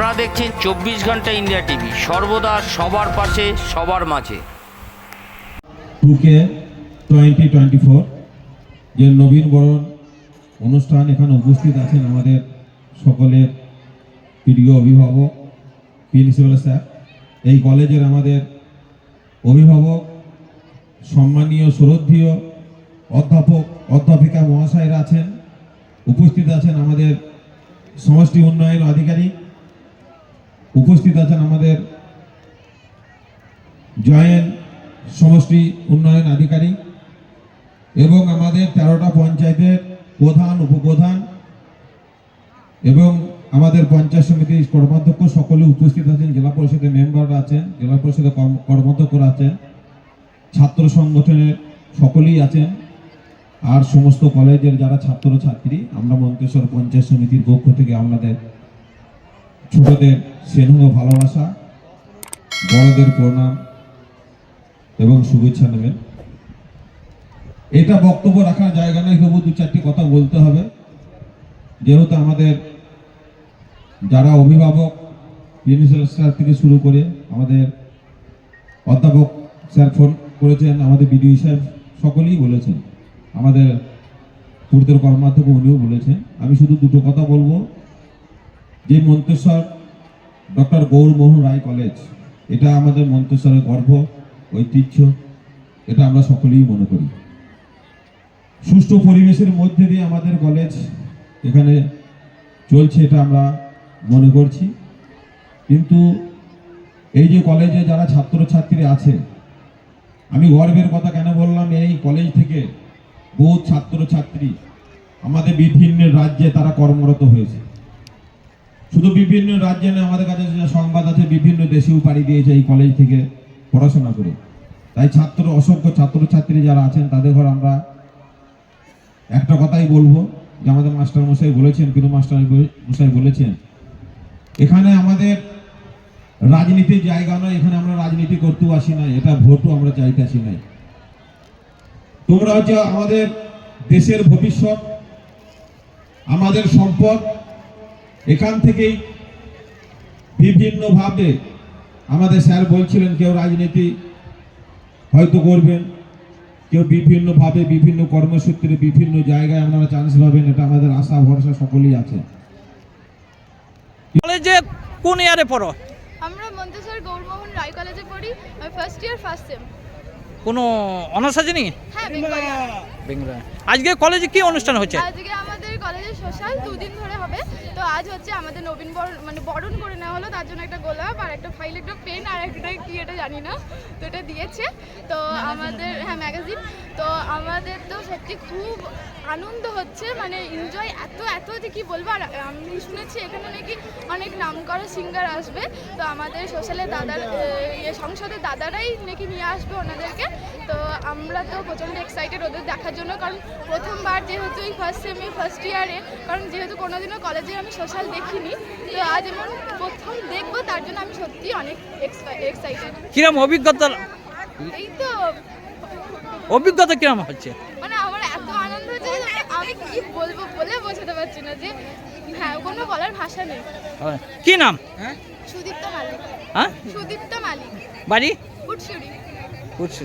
আপনারা দেখছেন চব্বিশ ঘণ্টা ইন্ডিয়া টিভি। সর্বদা সবার পাশে, সবার মাঝে। টোয়েন্টি টোয়েন্টি ফোর যে নবীন বরণ অনুষ্ঠান এখানে উপস্থিত আছেন আমাদের সকলের প্রিয় অভিভাবক, প্রিন্সিপাল স্যার। এই কলেজের আমাদের অভিভাবক, সম্মানীয় শ্রদ্ধীয় অধ্যাপক, অধ্যাপিকা মহাশয়রা আছেন, উপস্থিত আছেন আমাদের সমষ্টি উন্নয়ন আধিকারিক। উপস্থিত আছেন আমাদের জয়েন্ট সমষ্টি উন্নয়ন আধিকারিক এবং আমাদের তেরোটা পঞ্চায়েতের প্রধান, উপপ্রধান এবং আমাদের পঞ্চায়েত সমিতির কর্মাধ্যক্ষ সকলে উপস্থিত আছেন। জেলা পরিষদের মেম্বাররা আছেন, জেলা পরিষদের কর্ম- কর্মাধ্যক্ষরা আছেন, ছাত্র সংগঠনের সকলেই আছেন আর সমস্ত কলেজের যারা ছাত্র ছাত্রী আমরা মন্তেশ্বর পঞ্চায়েত সমিতির পক্ষ থেকে আমাদের ছোটদের স্নেহ ভালোবাসা, বড়দের প্রণাম এবং শুভেচ্ছা নেবেন। এটা বক্তব্য রাখার জায়গা নয় তবু দু চারটি কথা বলতে হবে। যেহেতু আমাদের যারা অভিভাবক প্রিন্সিপাল স্যার থেকে শুরু করে আমাদের অধ্যাপক স্যার ফোন করেছেন, আমাদের বিডিও সাহেব সকলেই বলেছেন। আমাদের পূর্তের কর্মাধ্যক্ষ উনিও বলেছেন। আমি শুধু দুটো কথা বলব। যে মন্তেশ্বর ডক্টর গৌরমোহন রায় কলেজ, এটা আমাদের মন্তেশ্বরের গর্ব ঐতিহ্য, এটা আমরা সকলেই মনে করি। সুষ্ঠু পরিবেশের মধ্যে দিয়ে আমাদের কলেজ এখানে চলছে, এটা আমরা মনে করছি। কিন্তু এই যে কলেজে যারা ছাত্রছাত্রী আছে, আমি গর্বের কথা কেন বললাম, এই কলেজ থেকে বহু ছাত্রছাত্রী আমাদের বিভিন্ন রাজ্যে তারা কর্মরত হয়েছে। শুধু বিভিন্ন রাজ্যে না আমাদের কাছে সংবাদ আছে, বিভিন্ন দেশেও পাড়ি দিয়েছে এই কলেজ থেকে পড়াশোনা করে। তাই ছাত্র, অসংখ্য ছাত্রছাত্রী যারা আছেন, তাদের ঘর আমরা একটা কথাই বলব, যে আমাদের মাস্টার মশাই বলেছেন কিন্তু মাস্টার মশাই বলেছেন, এখানে আমাদের রাজনীতির জায়গা নয়, এখানে আমরা রাজনীতি করতেও আসি নাই এটা ভোটও আমরা চাইতে আসি নাই তোমরা হচ্ছে আমাদের দেশের ভবিষ্যৎ, আমাদের সম্পদ এখান থেকেই বিভিন্নভাবে আমাদের স্যার বলছিলেন কেউ রাজনীতি হয়তো করবেন কেউ বিভিন্নভাবে বিভিন্ন কর্মসূত্রে বিভিন্ন জায়গায় আপনারা চান্স পাবেন এটা আমাদের আশা ভরসা সকলেই আছে। কলেজে কোন ইয়ারে পড়ো? আমরা মন্তেশ্বর গৌরমোহন রায় কলেজে পড়ি ফার্স্ট ইয়ার ফার্স্ট সেম কোনো অনার্স আছে নাকি হ্যাঁ বেঙ্গলি। বেঙ্গলা। আজকে কলেজে কি অনুষ্ঠান হচ্ছে? আজকে আমাদের কলেজে সোশ্যাল দুদিন ধরে হবে। তো আজ হচ্ছে আমাদের নবীন বরণ মানে বরণ করে নেওয়া হলো তার জন্য একটা গোলাপ আর একটা ফাইল একটা পেন আর একটা কি এটা জানি না। তো এটা দিয়েছে। তো আমাদের হ্যাঁ ম্যাগাজিন তো আমাদের তো সত্যি খুব আনন্দ হচ্ছে মানে এনজয় এত এত যে কি বলব আর আমি শুনেছি এখানে নাকি অনেক নাম করা সিঙ্গার আসবে। তো আমাদের সোশ্যালের দাদার ইয়ে সংসদের দাদারাই নাকি নিয়ে আসবে ওনাদেরকে। তো আমরা তো প্রচণ্ড এক্সাইটেড ওদের দেখার জন্য কারণ প্রথমবার যেহেতু এই ফার্স্ট সেমি ফার্স্ট ইয়ারে কারণ যেহেতু কোনোদিনও কলেজে আমি সোশ্যাল দেখিনি তো আজ এমন প্রথম দেখব তার জন্য আমি সত্যি অনেক এক্সাইটেড কিরম অভিজ্ঞতা? এই তো অভিজ্ঞতা কিরম হচ্ছে? মানে আমার এত আনন্দ হচ্ছে যে আমি কি বলব বলে বোঝাতে পারছি না যে হ্যাঁ কোনো বলার ভাষা নেই। হ্যাঁ। কি নাম? সুদীপ্ত মালিক। হ্যাঁ? সুদীপ্ত মালিক। বাড়ি? ফুটসুরি বুঝছি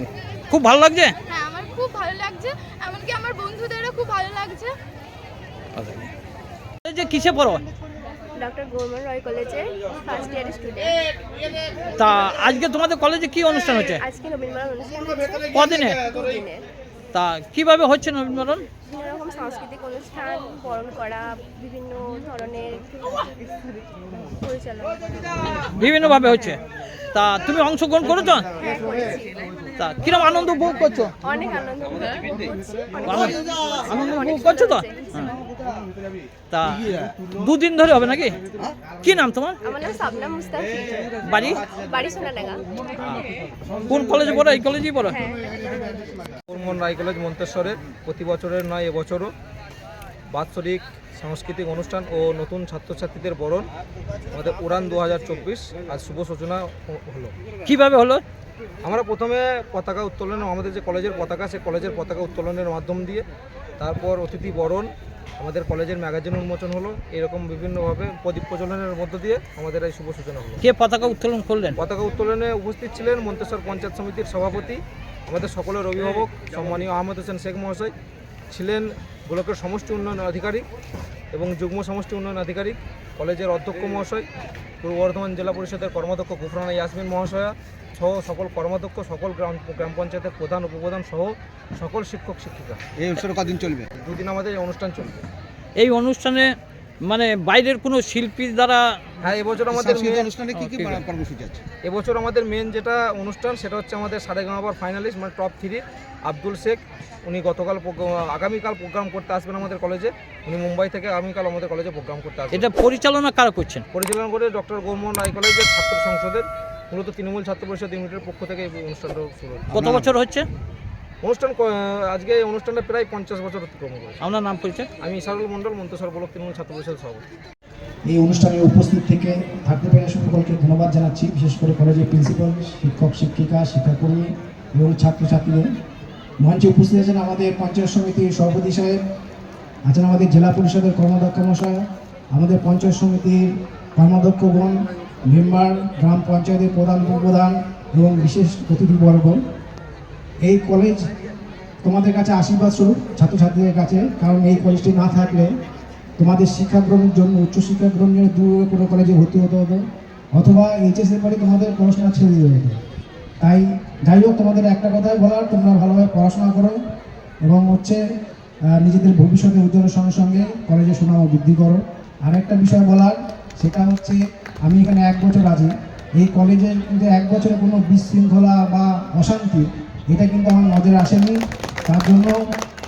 খুব ভালো লাগছে? হ্যাঁ আমার খুব ভালো লাগছে এমনকি আমার বন্ধুদেরও খুব ভালো লাগছে। কলেজে কিসে পড়ো? ডক্টর গৌরমোহন রয় কলেজের ফার্স্ট ইয়ার স্টুডেন্ট তা আজকে তোমাদের কলেজে কি অনুষ্ঠান হচ্ছে? আজকে নবীনবরণ অনুষ্ঠান হচ্ছে। কদিনে? তা কীভাবে হচ্ছে নবীনবরণ বিভিন্ন রকম সাংস্কৃতিক অনুষ্ঠান বরণ করা বিভিন্ন ধরনের পরিচালনা। বিভিন্নভাবে হচ্ছে? তা তুমি অংশগ্রহণ করেছ? তা কিরম আনন্দ উপভোগ করছ? অনেক আনন্দ উপভোগ আনন্দ আনন্দ উপভোগ করছ তো? হ্যাঁ। তা দুদিন ধরে হবে নাকি? কি নাম তোমার? আমার নাম সাবনা মুস্তাফি বাড়ি? বাড়ি সোনাডাঙ্গা। কোন কলেজে পড়ো? এই কলেজেই পড়ো? হ্যাঁ। বর্মন রায় কলেজ মন্তেশ্বরের। প্রতি বছরের নয় এবছরও। বাৎসরিক সাংস্কৃতিক অনুষ্ঠান ও নতুন ছাত্রছাত্রীদের বরণ আমাদের উড়ান দু হাজার চব্বিশ আজ শুভ সূচনা হলো। কীভাবে হলো? আমরা প্রথমে পতাকা উত্তোলন আমাদের যে কলেজের পতাকা সে কলেজের পতাকা উত্তোলনের মাধ্যম দিয়ে তারপর অতিথি বরণ আমাদের কলেজের ম্যাগাজিন উন্মোচন হলো। এরকম বিভিন্নভাবে প্রদীপ প্রচলনের মধ্য দিয়ে আমাদের এই শুভ সূচনা হলো। কে পতাকা উত্তোলন করলেন? পতাকা উত্তোলনে উপস্থিত ছিলেন মন্তেশ্বর পঞ্চায়েত সমিতির সভাপতি আমাদের সকলের অভিভাবক সম্মানীয় আহমেদ হোসেন শেখ মহাশয় ছিলেন গোলকের সমষ্টি উন্নয়ন আধিকারিক এবং যুগ্ম সমষ্টি উন্নয়ন আধিকারিক কলেজের অধ্যক্ষ মহাশয় পূর্ব বর্ধমান জেলা পরিষদের কর্মাধ্যক্ষ গুফরানা ইয়াসমিন মহাশয়া সহ সকল কর্মাধ্যক্ষ সকল গ্রাম গ্রাম পঞ্চায়েতের প্রধান উপপ্রধান সহ সকল শিক্ষক শিক্ষিকা। এই অনুষ্ঠান কদিন চলবে? দুদিন আমাদের এই অনুষ্ঠান চলবে। এই অনুষ্ঠানে মানে বাইরের কোনো শিল্পীর দ্বারা হ্যাঁ এবছর আমাদের অনুষ্ঠানে কি কি আছে। কর্মসূচি আছে? এবছর আমাদের মেন যেটা অনুষ্ঠান সেটা হচ্ছে আমাদের সারেগামাবার ফাইনালিস্ট মানে টপ থ্রি আব্দুল শেখ। উনি গতকাল আগামীকাল প্রোগ্রাম করতে আসবেন আমাদের কলেজে উনি মুম্বাই থেকে আগামীকাল আমাদের কলেজে প্রোগ্রাম করতে আসবেন। এটা পরিচালনা কারা করছেন? পরিচালনা করে ডক্টর গৌরমোহন রায় কলেজের ছাত্র সংসদের মূলত তৃণমূল ছাত্র পরিষদ ইউনিটের পক্ষ থেকে এই অনুষ্ঠানটা শুরু কত বছর হচ্ছে? অনুষ্ঠান আজকে এই অনুষ্ঠানটা প্রায় পঞ্চাশ বছর অতিক্রম করেছে। আপনার নাম পরিচয়? আমি ইসারুল মণ্ডল মন্তসর ব্লক তৃণমূল ছাত্র পরিষদ সভাপতি। এই অনুষ্ঠানে উপস্থিত থেকে থাকতে পেরে সকলকে ধন্যবাদ জানাচ্ছি বিশেষ করে কলেজের প্রিন্সিপাল শিক্ষক শিক্ষিকা শিক্ষাকর্মী এবং ছাত্রছাত্রীদের। মঞ্চে উপস্থিত আছেন আমাদের পঞ্চায়েত সমিতির সভাপতি সাহেব আছেন আমাদের জেলা পরিষদের কর্মাধ্যক্ষ মশাই আমাদের পঞ্চায়েত সমিতির কর্মাধ্যক্ষগণ মেম্বার গ্রাম পঞ্চায়েতের প্রধান উপপ্রধান এবং বিশেষ অতিথিবর্গ। এই কলেজ তোমাদের কাছে আশীর্বাদ স্বরূপ, ছাত্রছাত্রীদের কাছে, কারণ এই কলেজটি না থাকলে তোমাদের শিক্ষা গ্রহণের জন্য উচ্চশিক্ষা গ্রহণের জন্য দূরে কোনো কলেজে ভর্তি হতে হতো, অথবা এইচএসের পরে তোমাদের পড়াশোনা ছেড়ে দিতে হতো। তাই যাই হোক, তোমাদের একটা কথাই বলার, তোমরা ভালোভাবে পড়াশোনা করো এবং হচ্ছে নিজেদের ভবিষ্যতে উজ্জ্বলের সঙ্গে সঙ্গে কলেজের সুনাম বৃদ্ধি করো। আর একটা বিষয় বলার, সেটা হচ্ছে, আমি এখানে এক বছর আছি। এই কলেজে কিন্তু এক বছরে কোনো বিশৃঙ্খলা বা অশান্তি এটা কিন্তু আমার নজরে আসেনি। তার জন্য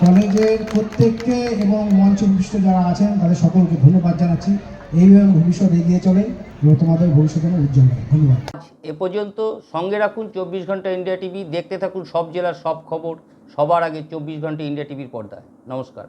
কলেজের প্রত্যেককে এবং মঞ্চ বিশিষ্ট যারা আছেন, তাদের সকলকে ধন্যবাদ জানাচ্ছি। এইভাবে ভবিষ্যৎ এগিয়ে চলে এবং তোমাদের ভবিষ্যৎ উজ্জ্বল ধন্যবাদ। এ পর্যন্ত সঙ্গে রাখুন চব্বিশ ঘণ্টা ইন্ডিয়া টিভি। দেখতে থাকুন সব জেলার সব খবর। সবার আগে চব্বিশ ঘণ্টা ইন্ডিয়া টিভির পর্দায়। নমস্কার।